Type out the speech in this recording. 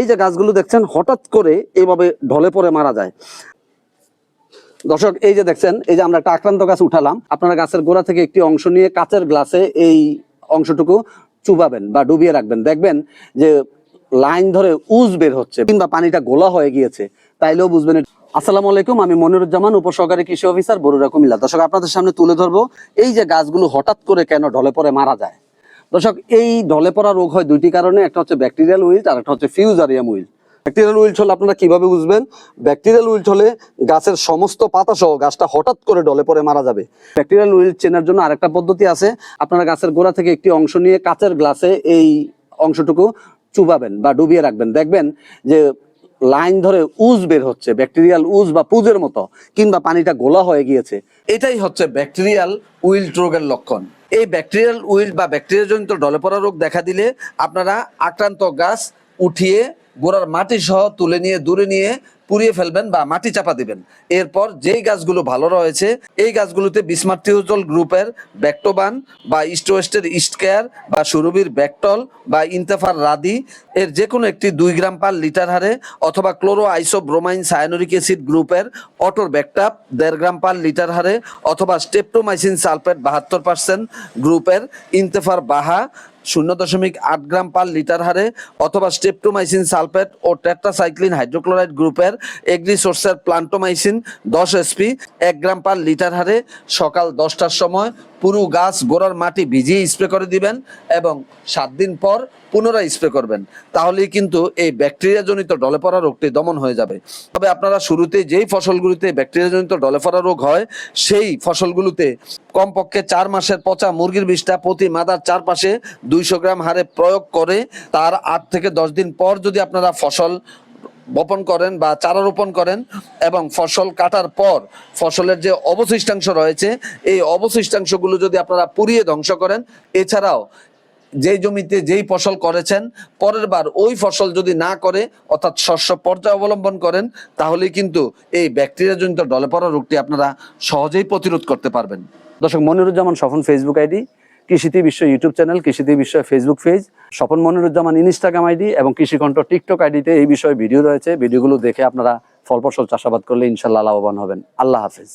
এই যে গাছগুলো দেখছেন, হঠাৎ করে এইভাবে ঢলে পড়ে মারা যায়। দর্শক, এই যে দেখছেন, এই যে আমরা আক্রান্ত গাছ উঠালাম। আপনারা গাছের গোড়া থেকে একটি অংশ নিয়ে কাচের গ্লাসে এই অংশটুকু চুবাবেন বা ডুবিয়ে রাখবেন। দেখবেন যে লাইন ধরে উজ বের হচ্ছে, কিংবা পানিটা গোলা হয়ে গিয়েছে। তাইলেও বুঝবেন আসসালামু আলাইকুম, আমি মনিরুজ্জামান, উপসহকারী কৃষি অফিসার বরুরা কুমিল্লা। দর্শক, আপনাদের সামনে তুলে ধরবো, এই যে গাছগুলো হঠাৎ করে কেন ঢলে পড়ে মারা যায়? দর্শক, এই ঢলে পড়া রোগ হয় দুইটি কারণে, একটা হচ্ছে ব্যাকটেরিয়াল উইল্ট আর একটা হচ্ছে ফিউজারিয়াম উইল্ট ব্যাকটেরিয়াল উইল্ট হলে আপনারা কীভাবে বুঝবেন? ব্যাকটেরিয়াল উইল্ট হলে গাছের সমস্ত পাতা সহ গাছটা হঠাৎ করে ডলে পড়ে মারা যাবে। ব্যাকটেরিয়াল উইল্ট চেনার জন্য আরেকটা পদ্ধতি আছে। আপনারা গাছের গোড়া থেকে একটি অংশ নিয়ে কাচের গ্লাসে এই অংশটুকু চুবাবেন বা ডুবিয়ে রাখবেন। দেখবেন যে লাইন ধরে উজ বের হচ্ছে ব্যাকটেরিয়াল উজ বা পুজের মতো, কিংবা পানিটা গোলা হয়ে গিয়েছে। এটাই হচ্ছে ব্যাকটেরিয়াল উইল্ট রোগের লক্ষণ। এই ব্যাকটেরিয়াল উইল বা ব্যাকটেরিয়াজনিত ডলে পড়া রোগ দেখা দিলে আপনারা আক্রান্ত গাছ উঠিয়ে গোড়ার মাটি সহ তুলে নিয়ে, দূরে নিয়ে পুড়িয়ে ফেলবেন বা মাটি চাপা দিবেন। এরপর যেই গাছগুলো ভালো রয়েছে, এই গাছগুলোতে বিসমার্টিউজল গ্রুপের ব্যাকটোবান বা ইস্ট ওয়েস্টের ইস্ট কেয়ার বা সুরবির ব্যাকটল বা ইন্তেফার রাদি এর যে কোনো একটি দুই গ্রাম পার লিটার হারে অথবা ক্লোরো আইসোব্রোমাইন সায়ানোরিক অ্যাসিড গ্রুপের অটোর ব্যাকটাপ দেড় গ্রাম পার লিটার হারে অথবা স্টেপটোমাইসিন সালফেট বাহাত্তর পার্সেন্ট গ্রুপের ইন্তেফার বাহা শূন্য দশমিক আট গ্রাম পার লিটার হারে অথবা স্টেপটোমাইসিন সালফেট ও টেট্রাসাইক্লিন হাইড্রোক্লোরাইড গ্রুপের এগ্রি সোর্সের প্লান্টোমাইসিন, দশ এসপি এক গ্রাম পার লিটার হারে সকাল দশটার সময় পুরো গাছ গোড়ার মাটি ভিজিয়ে স্প্রে করে দিবেন এবং সাত দিন পর পুনরায় স্প্রে করবেন। তাহলেই কিন্তু এই ব্যাকটেরিয়া জনিত ডলে পড়া রোগটি দমন হয়ে যাবে। তবে আপনারা শুরুতে যেই ফসলগুলিতে ব্যাকটেরিয়া জনিত ডলে পড়া রোগ হয়, সেই ফসলগুলোতে কমপক্ষে চার মাসের পচা মুরগির বিষটা প্রতি মাদার চারপাশে দুইশো গ্রাম হারে প্রয়োগ করে তার আট থেকে দশ দিন পর যদি আপনারা ফসল বপন করেন বা চারা রোপণ করেন এবং ফসল কাটার পর ফসলের যে অবশিষ্টাংশ রয়েছে, এই অবশিষ্টাংশগুলো যদি আপনারা পুড়িয়ে ধ্বংস করেন, এছাড়াও যেই জমিতে যেই ফসল করেছেন, পরের বার ওই ফসল যদি না করে, অর্থাৎ শস্য পর্যায় অবলম্বন করেন তাহলে কিন্তু এই ব্যাকটেরিয়াজনিত ডলে পড়া রোগটি আপনারা সহজেই প্রতিরোধ করতে পারবেন। দর্শক, মনিরুজ্জামান স্বপন ফেসবুক আইডি কৃষিতে বিশ্ব ইউটিউব চ্যানেল, কৃষিতে বিশ্ব Facebook page Swapan Moniruzzaman Instagram ID এবং কৃষিকণ্ঠ টিকটক আইডিতে এই বিষয়ে ভিডিও রয়েছে। ভিডিওগুলো দেখে আপনারা ফল ফসল চাষাবাদ করলে ইনশাল্লাহ লাভবান হবেন। আল্লাহ হাফেজ।